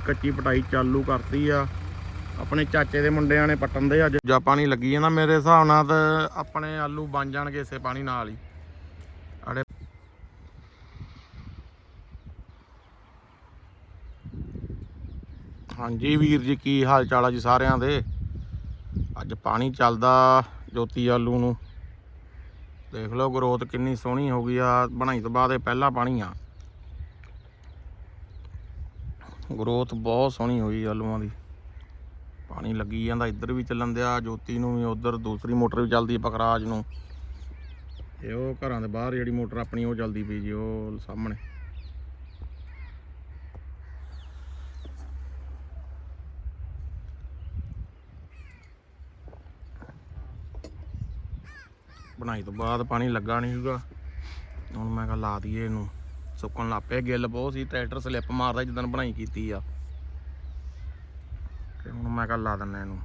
ਕੱਚੀ ਪਟਾਈ ਚਾਲੂ ਕਰਤੀ ਆ। ਆਪਣੇ ਚਾਚੇ ਦੇ ਮੁੰਡਿਆਂ ਨੇ ਪੱਟਣ ਦੇ ਅੱਜ ਜਾਂ ਪਾਣੀ ਲੱਗੀ ਜਾਂਦਾ ਮੇਰੇ ਹਿਸਾਬ ਨਾਲ ਤਾਂ ਆਪਣੇ ਆਲੂ ਬਣ ਜਾਣਗੇ ਇਸੇ ਪਾਣੀ ਨਾਲ ਹੀ। ਅੜੇ ਹਾਂਜੀ ਵੀਰ ਜੀ, ਕੀ ਹਾਲ ਚਾਲ ਆ ਜੀ ਸਾਰਿਆਂ ਦੇ? ਅੱਜ ਪਾਣੀ ਚੱਲਦਾ ਜੋਤੀ ਆਲੂ ਨੂੰ। ਦੇਖ ਲਓ ਗਰੋਥ ਕਿੰਨੀ ਸੋਹਣੀ ਹੋ ਗਈ ਆ। ਬਣਾਈ ਤੋਂ ਬਾਅਦ ਇਹ ਪਹਿਲਾ ਪਾਣੀ ਆ। ਗਰੋਥ ਬਹੁਤ ਸੋਹਣੀ ਹੋਈ ਆਲੂਆਂ ਦੀ। ਪਾਣੀ ਲੱਗੀ ਜਾਂਦਾ, ਇੱਧਰ ਵੀ ਚੱਲਣ ਦਿਆ, ਜੋਤੀ ਨੂੰ ਵੀ ਉਧਰ, ਦੂਸਰੀ ਮੋਟਰ ਵੀ ਚੱਲਦੀ ਪਖਰਾਜ ਨੂੰ। ਇਹ ਉਹ ਘਰਾਂ ਦੇ ਬਾਹਰ ਜਿਹੜੀ ਮੋਟਰ ਆਪਣੀ, ਉਹ ਚੱਲਦੀ ਪਈ ਜੀ, ਉਹ ਸਾਹਮਣੇ। ਬਣਾਈ ਤੋਂ ਬਾਅਦ ਪਾਣੀ ਲੱਗਾ ਨਹੀਂ ਸੀਗਾ। ਹੁਣ ਮੈਂ ਕਿਹਾ ਲਾ ਦਈਏ ਇਹਨੂੰ। ਸੁੱਕਣ ਲੱਗ ਪਿਆ ਗਿੱਲ ਬਹੁਤ ਸੀ ਟਰੈਕਟਰ ਸਲਿੱਪ ਮਾਰਦਾ ਜਿੱਦਣ ਬਣਾਈ ਕੀਤੀ ਆ। ਤੇ ਹੁਣ ਮੈਂ ਕਿਹਾ ਲਾ ਦਿੰਨਾ ਇਹਨੂੰ।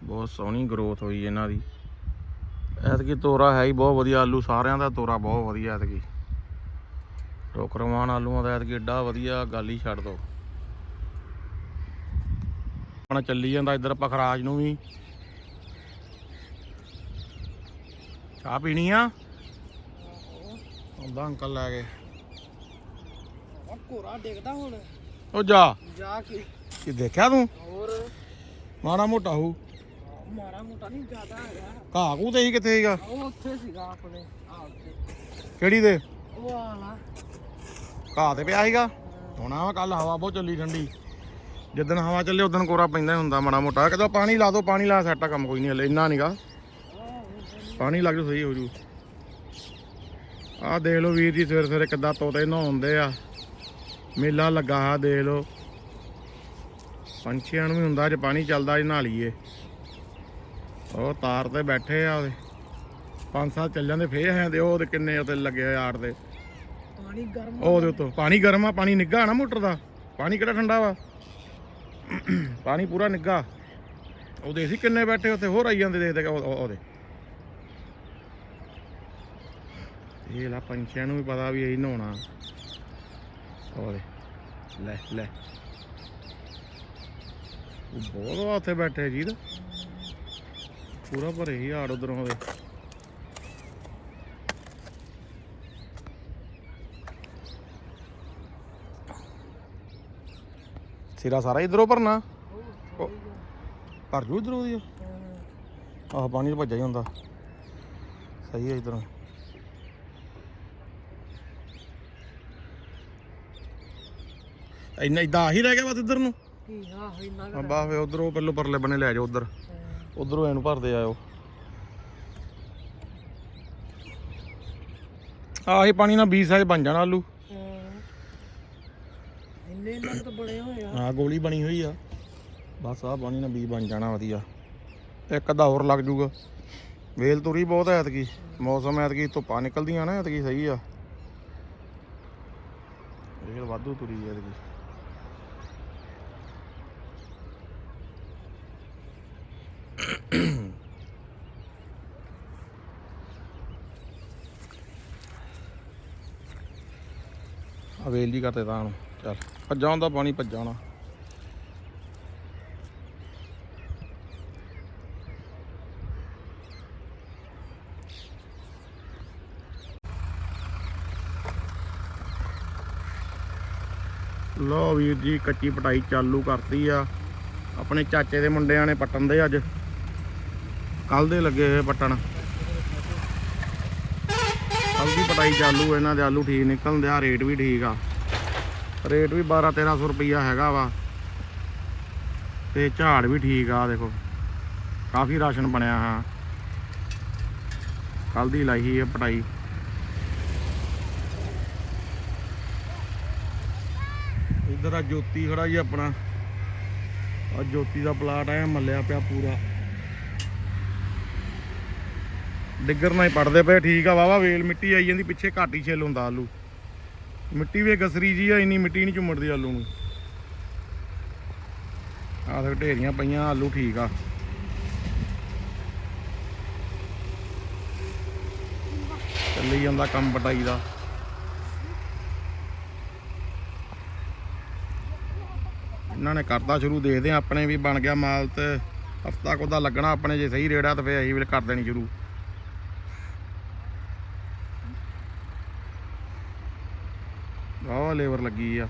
ਬਹੁਤ ਸੋਹਣੀ ਗਰੋਥ ਹੋਈ ਇਹਨਾਂ ਦੀ। ਐਤਕੀ ਤੋਰਾ ਹੈ ਹੀ ਬਹੁਤ ਵਧੀਆ, ਆਲੂ ਸਾਰਿਆਂ ਦਾ ਤੋਰਾ ਬਹੁਤ ਵਧੀਆ ਐਤਕੀ। ਟੋਕਰਵਾਨ ਆਲੂਆਂ ਦਾ ਐਤਕੀ ਏਡਾ ਵਧੀਆ, ਗੱਲ ਹੀ ਛੱਡ ਦੋ। ਆਪਣਾ ਚੱਲੀ ਜਾਂਦਾ ਇੱਧਰ ਪਖਰਾਜ ਨੂੰ ਵੀ। ਚਾਹ ਪੀਣੀ ਆ? ਆਉਂਦਾ ਅੰਕਲ ਲੈ ਕੇ। ਡਿੱਗਦਾ ਹੁਣ। ਉਹ ਜਾ। ਜਾ ਕੇ। ਕੀ ਦੇਖਿਆ ਤੂੰ? ਹੋਰ। ਮਾੜਾ ਮੋਟਾ ਹੂ। ਮਾਰਾ ਮੋਟਾ ਨਹੀਂ ਜ਼ਿਆਦਾ ਹੈਗਾ। ਘਾਹ ਕੂ ਤੇ ਹੀ ਕਿੱਥੇ ਸੀਗਾ? ਉਹ ਉੱਥੇ ਸੀਗਾ ਆਪਣੇ ਆ ਉੱਥੇ ਕਿਹੜੀ ਦੇ? ਉਹ ਆਲਾ ਘਾਹ ਤੇ ਪਿਆ ਸੀਗਾ। ਹੋਣਾ ਵਾ ਕੱਲ ਹਵਾ ਬਹੁਤ ਚੱਲੀ ਠੰਡੀ। ਜਿੱਦਣ ਹਵਾ ਚੱਲੇ ਉਦੋਂ ਕੋਰਾ ਪੈਂਦਾ ਹੁੰਦਾ ਮਾੜਾ ਮੋਟਾ। ਕਦੋਂ ਪਾਣੀ ਲਾ ਦੋ ਪਾਣੀ ਲਾ ਸੈੱਟਾ ਕੰਮ ਕੋਈ ਨਹੀਂ ਹਲੇ ਇੰਨਾ ਨਹੀਂਗਾ ਪਾਣੀ ਲੱਗ ਜੂ ਸਹੀ ਹੋ ਜੂ। ਆਹ ਦੇਖ ਲਓ ਵੀਰ ਜੀ ਸਵੇਰੇ ਸਵੇਰੇ ਕਿੱਦਾਂ ਤੋਤੇ ਨਹਾਉਂਦੇ ਆ। ਮੇਲਾ ਲੱਗਾ ਆ ਦੇਖ ਲਓ। ਪੰਛੀਆਂ ਨੂੰ ਵੀ ਹੁੰਦਾ ਅੱਜ ਪਾਣੀ ਚੱਲਦਾ ਅੱਜ ਨਹਾ ਲਈਏ। ਉਹ ਤਾਰ ਤੇ ਬੈਠੇ ਆ ਉਹਦੇ। ਪੰਜ ਸੱਤ ਚੱਲ ਜਾਂਦੇ ਫੇਰ ਹੈ ਤੇ ਉਹ ਕਿੰਨੇ ਉੱਤੇ ਲੱਗੇ ਆ ਯਾਰ ਦੇ। ਪਾਣੀ ਗਰਮ ਉਹ ਉਹਦੇ ਉੱਤੋਂ ਪਾਣੀ ਗਰਮ ਆ ਪਾਣੀ ਨਿੱਘਾ ਨਾ ਮੋਟਰ ਦਾ। ਪਾਣੀ ਕਿਹੜਾ ਠੰਡਾ ਵਾ? ਪਾਣੀ ਪੂਰਾ ਨਿੱਘਾ। ਉਹਦੇ ਸੀ ਕਿੰਨੇ ਬੈਠੇ ਉੱਥੇ ਹੋਰ ਆਈ ਜਾਂਦੇ ਦੇਖਦੇ ਉਹਦੇ। ਇਹ ਲਾ ਪੰਛੀਆਂ ਨੂੰ ਵੀ ਪਤਾ ਵੀ ਇਹ ਨਹਾਉਣਾ। ਉਹਦੇ ਲੈ ਲੈ। ਉਹ ਬਹੁਤ ਉੱਥੇ ਬੈਠੇ ਜੀ ਦਾ ਪੂਰਾ ਭਰੇ ਹੀ ਆੜ ਉਧਰੋਂ ਉਹਦੇ ਸਿਰਾ ਸਾਰਾ ਇਧਰੋਂ ਭਰਨਾ? ਭਰ ਜੂ ਇਧਰੋਂ ਦੀ ਆਹ ਪਾਣੀ ਤਾਂ ਭੱਜਾ ਹੀ ਹੁੰਦਾ। ਸਹੀ ਹੈ ਇਧਰੋਂ। ਇੰਨਾ ਇਦਾਂ ਆਹੀ ਰਹਿ ਗਿਆ ਬਸ ਇਧਰ ਨੂੰ? ਕੀ ਹਾਂ ਇੰਨਾ ਆ ਬਾਹ ਵੇ ਉਧਰੋਂ ਪਹਿਲੋਂ ਪਰਲੇ ਬੰਨੇ ਲੈ ਜਾਓ ਉਧਰ। ਉਧਰੋਂ ਇਹਨੂੰ ਭਰਦੇ ਆਇਓ। ਆਹੀ ਪਾਣੀ ਨਾਲ 20 ਸਾਈਜ਼ ਬਣ ਜਾਣਾ ਆਲੂ। ਇੰਨੇ ਇੰਨੇ ਤਾਂ ਬੜੇ ਹੋਏ ਆ। ਆ ਗੋਲੀ ਬਣੀ ਹੋਈ ਆ। ਬਸ ਆ ਪਾਣੀ ਨਾਲ ਬੀ ਬਣ ਜਾਣਾ ਵਧੀਆ। ਇੱਕ ਅੱਧਾ ਹੋਰ ਲੱਗ ਜੂਗਾ। ਵੇਲ ਤੁਰੀ ਬਹੁਤ ਐ ਐਤਕੀ। ਮੌਸਮ ਐਤਕੀ ਧੁੱਪਾਂ ਨਿਕਲਦੀਆਂ ਨਾ ਐਤਕੀ ਸਹੀ ਆ। ਵੇਲ ਵਾਧੂ ਤੁਰੀ ਐਤਕੀ। ਅਵੇਲ ਜੀ ਕਰਤੇ ਤਾਂ ਹੁਣ, ਚੱਲ। ਭੱਜਾ ਹੁੰਦਾ ਪਾਣੀ ਭੱਜਾ ਹੋਣਾ। ਲੋ ਵੀਰ ਜੀ, ਕੱਚੀ ਪਟਾਈ ਚਾਲੂ ਕਰਤੀ ਆ। ਆਪਣੇ ਚਾਚੇ ਦੇ ਮੁੰਡਿਆਂ ਨੇ ਪੱਟਣ ਦੇ ਅੱਜ। ਕੱਲ ਦੇ ਲੱਗੇ ਹੋਏ ਪੱਟਣ। ਕੱਲ ਦੀ ਪਟਾਈ ਚਾਲੂ, ਇਹਨਾਂ ਦੇ ਆਲੂ ਠੀਕ ਨਿਕਲਣ ਦੇ ਆ ਰੇਟ ਵੀ ਠੀਕ ਆ। ਰੇਟ ਵੀ 12 1300 ਰੁਪਈਆ ਹੈਗਾ ਵਾ। ਤੇ ਝਾੜ ਵੀ ਠੀਕ ਆ, ਦੇਖੋ। ਕਾਫੀ ਰਾਸ਼ਨ ਬਣਿਆ ਹਾਂ। ਕੱਲ ਦੀ ਲਾਈ ਹੈ ਪਟਾਈ। ਇੱਧਰ ਆ ਜੋਤੀ ਖੜਾ ਜੀ ਆਪਣਾ। ਆ ਜੋਤੀ ਦਾ ਪਲਾਟ ਆ ਮੱਲਿਆ ਪਿਆ ਪੂਰਾ। ਡਿੱਗਰ ਨਾਲ ਹੀ ਪੜਦੇ ਪਏ, ਠੀਕ ਆ। ਵਾਵਾ ਵੇਲ ਮਿੱਟੀ ਆਈ ਜਾਂਦੀ, ਪਿੱਛੇ ਘੱਟ ਹੀ ਛਿੱਲ ਹੁੰਦਾ ਆਲੂ। ਮਿੱਟੀ ਵੀ ਗਸਰੀ ਜੀ ਆ, ਇੰਨੀ ਮਿੱਟੀ ਨਹੀਂ ਚੁੰਮੜਦੀ ਆਲੂ ਨੂੰ। ਆਹ ਦੇਖ, ਢੇਰੀਆਂ ਪਈਆਂ, ਆਲੂ ਠੀਕ ਆ। ਚੱਲੀ ਜਾਂਦਾ ਕੰਮ ਪਟਾਈ ਦਾ। ਇਹਨਾਂ ਨੇ ਕਰਦਾ ਸ਼ੁਰੂ, ਦੇਖਦੇ ਆ ਆਪਣੇ ਵੀ ਬਣ ਗਿਆ ਮਾਲ ਤੇ। ਹਫਤਾ ਕੋਦਾ ਲੱਗਣਾ ਆਪਣੇ, ਜੇ ਸਹੀ ਰੇਟ ਆ ਤਾਂ ਫੇਰ ਅਸੀਂ ਵੀ ਕਰ ਦੇਣੀ ਸ਼ੁਰੂ। ਆਹ ਲੇਬਰ ਲੱਗੀ ਆ।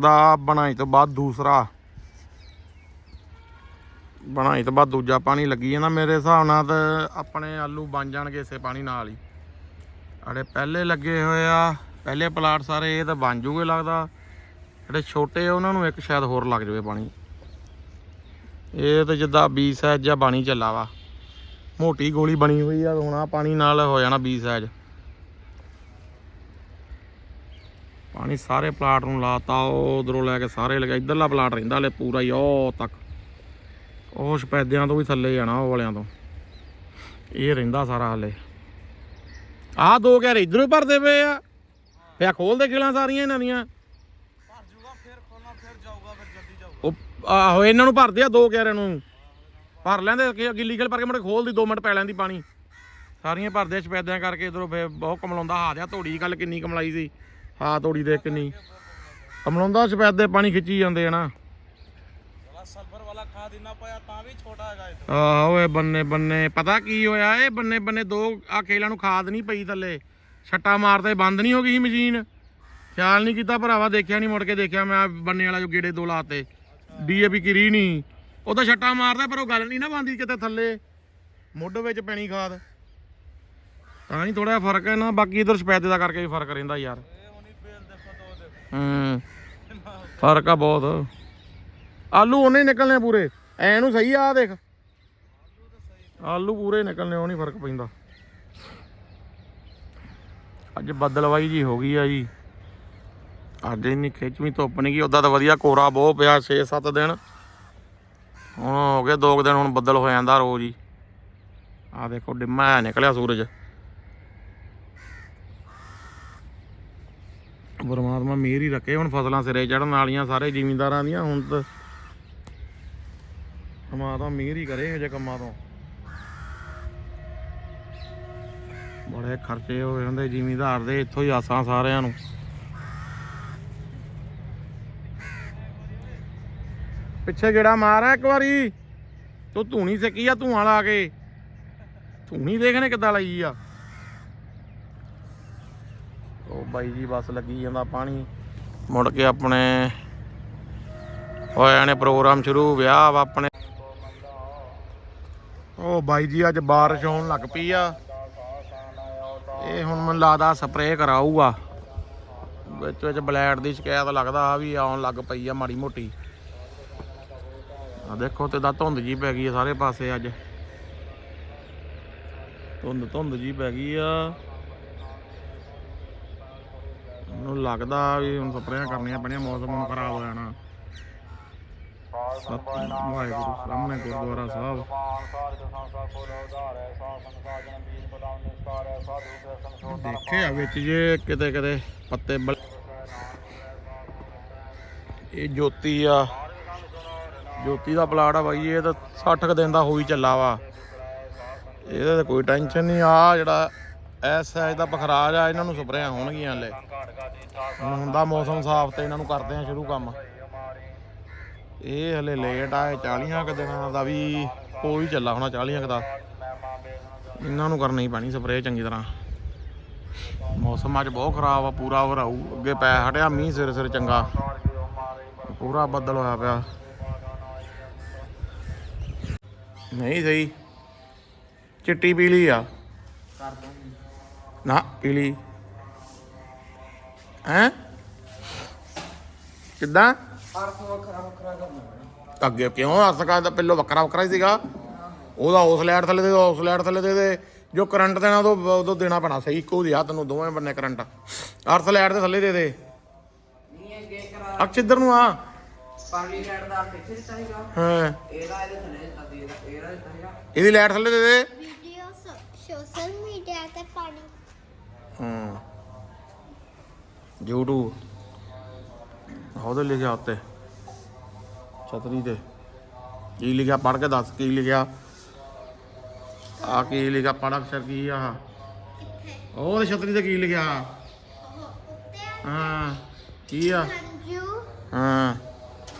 ਦਾ ਬਣਾਈ ਤੋਂ ਬਾਅਦ ਦੂਸਰਾ। ਬਣਾਈ ਤੋਂ ਬਾਅਦ ਦੂਜਾ ਪਾਣੀ ਲੱਗੀ ਜਾਂਦਾ। ਮੇਰੇ ਹਿਸਾਬ ਨਾਲ ਤਾਂ ਆਪਣੇ ਆਲੂ ਬਣ ਜਾਣਗੇ ਇਸੇ ਪਾਣੀ ਨਾਲ ਹੀ। ਅੜੇ ਪਹਿਲੇ ਲੱਗੇ ਹੋਏ ਆ। ਪਹਿਲੇ ਪਲਾਟ ਸਾਰੇ ਇਹ ਤਾਂ ਬਣ ਜੂਗੇ ਲੱਗਦਾ। ਜਿਹੜੇ ਛੋਟੇ ਉਹਨਾਂ ਨੂੰ ਇੱਕ ਸ਼ਾਇਦ ਹੋਰ ਲੱਗ ਜਾਵੇ ਪਾਣੀ। ਇਹ ਤਾਂ ਜਿੱਦਾਂ ਬੀ ਸਾਈਜ਼ ਜਾਂ ਬਾਣੀ ਚੱਲਾ ਵਾ। ਮੋਟੀ ਗੋਲੀ ਬਣੀ ਹੋਈ ਆ ਹੁਣ ਆ ਪਾਣੀ ਨਾਲ ਹੋ ਜਾਣਾ ਬੀ ਸਾਈਜ਼ ਪਾਣੀ ਸਾਰੇ ਪਲਾਟ ਨੂੰ ਲਾਤਾ ਉਹ ਉਧਰੋਂ ਲੈ ਕੇ ਸਾਰੇ ਲਗਾ ਇਧਰਲਾ ਪਲਾਟ ਰਹਿੰਦਾ ਹਲੇ ਪੂਰਾ ਹੀ ਉਹ ਤੱਕ। ਉਹ ਸਪੈਦਿਆਂ ਤੋਂ ਵੀ ਥੱਲੇ ਜਾਣਾ ਉਹ ਵਾਲਿਆਂ ਤੋਂ। ਇਹ ਰਹਿੰਦਾ ਸਾਰਾ ਹਲੇ। ਆਹ ਦੋ ਘਰ ਇਧਰੋਂ ਹੀ ਭਰਦੇ ਪਏ ਆ। ਪਿਆ ਖੋਲਦੇ ਖੇਲਾਂ ਸਾਰੀਆਂ ਇਹਨਾਂ ਦੀਆਂ। ਭਰ ਜੂਗਾ ਫਿਰ ਖੋਲਣਾ ਫਿਰ ਜਾਊਗਾ ਫਿਰ ਜਲਦੀ ਜਾਊਗਾ। ਉਹ ਆਹੋ ਇਹਨਾਂ ਨੂੰ ਭਰਦੇ ਆ ਦੋ ਕਿਆਰਿਆਂ ਨੂੰ। ਭਰ ਲੈਂਦੇ ਕਿ ਗਿੱਲੀ ਖੇਲ ਭਰ ਕੇ ਮੁੜ ਖੋਲਦੀ 2 ਮਿੰਟ ਪੈ ਲੈਂਦੀ ਪਾਣੀ। ਸਾਰੀਆਂ ਭਰਦੇ ਆ ਸਪੈਦਿਆਂ ਕਰਕੇ ਇਧਰੋਂ ਫੇ ਬਹੁਤ ਕਮਲਾਉਂਦਾ ਹਾ ਦਿਆ ਧੋੜੀ ਦੀ ਗੱਲ ਕਿੰਨੀ ਕਮਲਾਈ ਸੀ। ਹਾਂ ਧੋੜੀ ਦੇ ਕਿੰਨੀ। ਕਮਲਾਉਂਦਾ ਸਪੈਦੇ ਪਾਣੀ ਖਿੱਚੀ ਜਾਂਦੇ ਆ ਨਾ। ਬੜਾ ਸਲਫਰ ਵਾਲਾ ਖਾਦ ਇੰਨਾ ਪਾਇਆ ਤਾਂ ਵੀ ਛੋਟਾ ਹੈਗਾ ਇਹ ਤਾਂ। ਆਹੋ ਇਹ ਬੰਨੇ ਬੰਨੇ ਪਤਾ ਕੀ ਹੋਇਆ ਇਹ ਬੰਨੇ ਬੰਨੇ ਦੋ ਆ ਖੇਲਾਂ ਨੂੰ ਖਾਦ ਨਹੀਂ ਪਈ ਥੱਲੇ। ਛੱਟਾ ਮਾਰਦੇ ਬੰਦ ਨਹੀਂ ਹੋ ਗਈ ਸੀ ਮਸ਼ੀਨ। ਖਿਆਲ ਨਹੀਂ ਕੀਤਾ ਭਰਾਵਾ ਦੇਖਿਆ ਨਹੀਂ ਮੁੜ ਕੇ ਦੇਖਿਆ ਮੈਂ ਬੰਨੇ ਵਾਲਾ ਜੋ ਗੇੜੇ ਦੋ ਲਾਤੇ। ਡੀਏਪੀ ਕਿਰੀ ਨਹੀਂ। ਉਹ ਤਾਂ ਛੱਟਾ ਮਾਰਦਾ, ਪਰ ਉਹ ਗੱਲ ਨਹੀਂ ਨਾ ਬੰਦੀ ਕਿਤੇ ਥੱਲੇ। ਮੁੱਢ ਵਿੱਚ ਪੈਣੀ ਖਾਦ। ਤਾਂ ਹੀ ਥੋੜਾ ਫ਼ਰਕ ਹੈ ਨਾ, ਬਾਕੀ ਇਧਰ ਸਪੈਦੇ ਦਾ ਕਰਕੇ ਵੀ ਫ਼ਰਕ ਰਹਿੰਦਾ ਯਾਰ। ਇਹ ਹੂੰ, ਫ਼ਰਕ ਆ ਬਹੁਤ। ਆਲੂ ਉਹਨੇ ਨਿਕਲਨੇ ਪੂਰੇ। ਐ ਨੂੰ ਸਹੀ ਆ, ਆਹ ਦੇਖ। ਆਲੂ ਪੂਰੇ ਨਿਕਲਨੇ ਉਹ ਨਹੀਂ ਫ਼ਰਕ ਪੈਂਦਾ। ਅੱਜ ਬੱਦਲਵਾਈ ਜੀ ਹੋ ਗਈ ਆ ਜੀ। ਅੱਜ ਇੰਨੀ ਖਿੱਚਵੀਂ ਧੁੱਪ ਨਹੀਂ ਗਈ ਉਦਾਂ ਤਾਂ ਵਧੀਆ ਕੋਰਾ ਬਹੁਤ ਪਿਆ 6-7 ਦਿਨ। ਹੁਣ ਹੋ ਗਏ 2 ਦਿਨ, ਹੁਣ ਬੱਦਲ ਹੋ ਜਾਂਦਾ ਰੋਜ਼ ਹੀ। ਆ ਦੇਖੋ ਡਿਮਾ ਨਿਕਲਿਆ ਸੂਰਜ। ਪਰਮਾਤਮਾ ਮਿਹਰ ਹੀ ਰੱਖੇ ਹੁਣ ਫਸਲਾਂ ਸਿਰੇ ਚੜਨ ਵਾਲੀਆਂ, ਸਾਰੇ ਜ਼ਿਮੀਂਦਾਰਾਂ ਦੀਆਂ। ਹੁਣ ਤਾਂ ਪਰਮਾਤਮਾ ਮਿਹਰ ਹੀ ਕਰੇ ਹਜੇ ਕੰਮਾਂ ਤੋਂ। ਬੜੇ ਖਰਚੇ ਹੋਏ ਹੁੰਦੇ ਜ਼ਿਮੀਂਦਾਰ ਦੇ, ਇੱਥੋਂ ਹੀ ਆਸਾਂ ਸਾਰਿਆਂ ਨੂੰ। ਪਿੱਛੇ ਗੇੜਾ ਮਾਰਾ ਇੱਕ ਵਾਰੀ। ਤੂੰ ਧੂਣੀ ਸਕੀ ਆ ਧੂਆਂ ਲਾ ਕੇ। ਧੂਣੀ ਦੇਖਣੇ ਕਿੱਦਾਂ ਲਈ ਆ। ਉਹ ਬਾਈ ਜੀ ਬਸ ਲੱਗੀ ਜਾਂਦਾ ਪਾਣੀ। ਮੁੜ ਕੇ ਆਪਣੇ ਹੋਇਆ ਨੇ ਪ੍ਰੋਗਰਾਮ ਸ਼ੁਰੂ, ਵਿਆਹ ਵਾ ਆਪਣੇ। ਉਹ ਬਾਈ ਜੀ ਅੱਜ ਬਾਰਿਸ਼ ਹੋਣ ਲੱਗ ਪਈ ਆ। ਇਹ ਹੁਣ ਮੈਨੂੰ ਲੱਗਦਾ ਸਪਰੇਅ ਕਰਾਊਗਾ। ਵਿੱਚ ਵਿੱਚ ਬਲੈਡ ਦੀ ਸ਼ਿਕਾਇਤ ਲੱਗਦਾ ਆ ਵੀ ਆਉਣ ਲੱਗ ਪਈ ਆ ਮਾੜੀ ਮੋਟੀ। ਆ ਦੇਖੋ ਤੇ ਦਾ ਧੁੰਦ ਜੀ ਪੈ ਗਈ ਆ ਸਾਰੇ ਪਾਸੇ ਅੱਜ। ਧੁੰਦ ਧੁੰਦ ਜੀ ਪੈ ਗਈ ਆ। ਮੈਨੂੰ ਲੱਗਦਾ ਵੀ ਹੁਣ ਸਪਰੇਆਂ ਕਰਨੀਆਂ ਪੈਣੀਆਂ, ਮੌਸਮ ਹੁਣ ਖਰਾਬ ਹੋ ਜਾਣਾ। ਵਾਹਿਗੁਰੂ, ਸਾਹਮਣੇ ਗੁਰਦੁਆਰਾ ਸਾਹਿਬ। ਦੇਖੇ ਆ ਵਿੱਚ ਜੇ ਕਿਤੇ ਕਿਤੇ ਪੱਤੇ ਇਹ ਜੋਤੀ ਆ। ਜੋਤੀ ਦਾ ਪਲਾਟ ਆ ਬਾਈ, ਇਹ ਤਾਂ 60 ਕੁ ਦਿਨ ਦਾ ਹੋਈ ਚੱਲਾ ਵਾ। ਇਹਦਾ ਤਾਂ ਕੋਈ ਟੈਨਸ਼ਨ ਨਹੀਂ ਆ ਜਿਹੜਾ ਐਸ ਐਜ ਦਾ ਬਖਰਾਜ ਆ, ਇਹਨਾਂ ਨੂੰ ਸਪਰੇਆਂ ਹੋਣਗੀਆਂ ਹਲੇ। ਹੁਣ ਹੁੰਦਾ ਮੌਸਮ ਸਾਫ਼ ਤੇ ਇਹਨਾਂ ਨੂੰ ਕਰਦੇ ਆ ਸ਼ੁਰੂ ਕੰਮ। ਇਹ ਹਲੇ ਲੇਟ ਆ, ਇਹ 40 ਕੁ ਦਿਨਾਂ ਦਾ ਵੀ ਕੋਈ ਚੱਲਾ ਹੋਣਾ 40 ਕੁ ਦਾ। ਇਹਨਾਂ ਨੂੰ ਕਰਨੀ ਪੈਣੀ ਸਪਰੇਅ ਚੰਗੀ ਤਰ੍ਹਾਂ। ਮੌਸਮ ਅੱਜ ਬਹੁਤ ਖਰਾਬ ਆ, ਪੂਰਾ ਵਰਾਊ ਅੱਗੇ ਪੈ ਹਟਿਆ, ਮੀਂਹ ਸਿਰ ਸਿਰ ਚੰਗਾ। ਪੂਰਾ ਬੱਦਲ ਹੋਇਆ ਪਿਆ। ਨਹੀਂ ਸਹੀ। ਚਿੱਟੀ ਪੀਲੀ ਆ। ਨਾ ਪੀਲੀ। ਹੈਂ? ਕਿੱਦਾਂ? ਅੱਗੇ ਕਿਉਂ? ਅਰਥ ਕਰਦਾ ਪਹਿਲੋਂ ਵੱਖਰਾ ਵੱਖਰਾ ਹੀ ਸੀਗਾ। ਉਹਦਾ ਉਸ ਲੈਟ ਥੱਲੇ ਦੇ ਉਸ ਲੈਟ ਥੱਲੇ ਦੇ ਦੇ। ਜੋ ਕਰੰਟ ਦੇਣਾ ਉਦੋਂ ਉਦੋਂ ਦੇਣਾ ਪੈਣਾ। ਸਹੀ ਇੱਕੋ ਦਿਆ ਤੈਨੂੰ ਦੋਵੇਂ ਬੰਨੇ ਕਰੰਟ। ਅਰਥ ਲੈਟ ਦੇ ਥੱਲੇ ਦੇ ਦੇ। ਅਕਸ਼ ਇੱਧਰ ਨੂੰ ਆ। ਪਾਣੀ ਲੈਣ ਦਾ ਦਿੱਤਾ ਸੀਗਾ। ਹਾਂ। ਇਹਦਾ ਇਹਦੇ ਥੱਲੇ ਦਿੱਤਾ ਸੀ ਇਹਦਾ ਇਹਦਾ ਦਿੱਤਾ ਸੀਗਾ ਇਹਦੀ ਲੈਟ ਥੱਲੇ ਦੇ ਦੇ। ਵੀਡੀਓ ਸੋਸ਼ਲ ਮੀਡੀਆ ਤੇ ਪਾਣੀ। ਹਾਂ। YouTube ਉਹਦੇ ਲਿਖਿਆ ਉੱਤੇ। ਛਤਰੀ ਤੇ। ਕੀ ਲਿਖਿਆ? ਪੜ ਕੇ ਦੱਸ ਕੀ ਲਿਖਿਆ? ਆ ਕੀ ਲਿਖਿਆ? ਪੜ ਅਕਸ਼ਰ ਕੀ ਆ? ਉਹ ਛਤਰੀ ਤੇ ਕੀ ਲਿਖਿਆ? ਹਾਂ। ਕੀ ਆ? ਹਾਂ।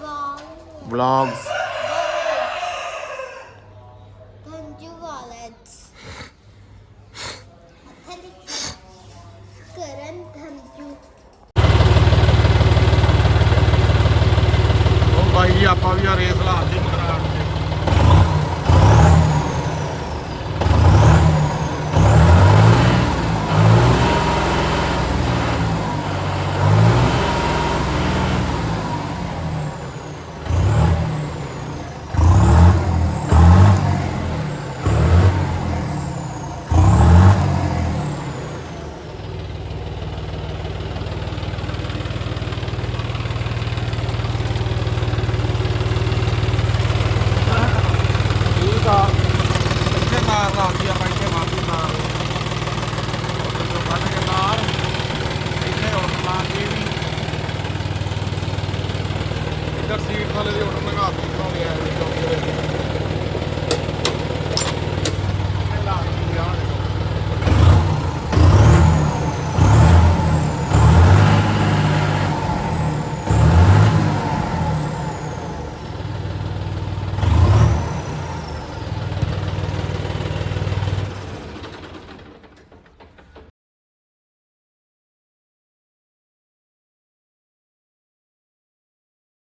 ਵਾਲ ਵਲੌਗਸ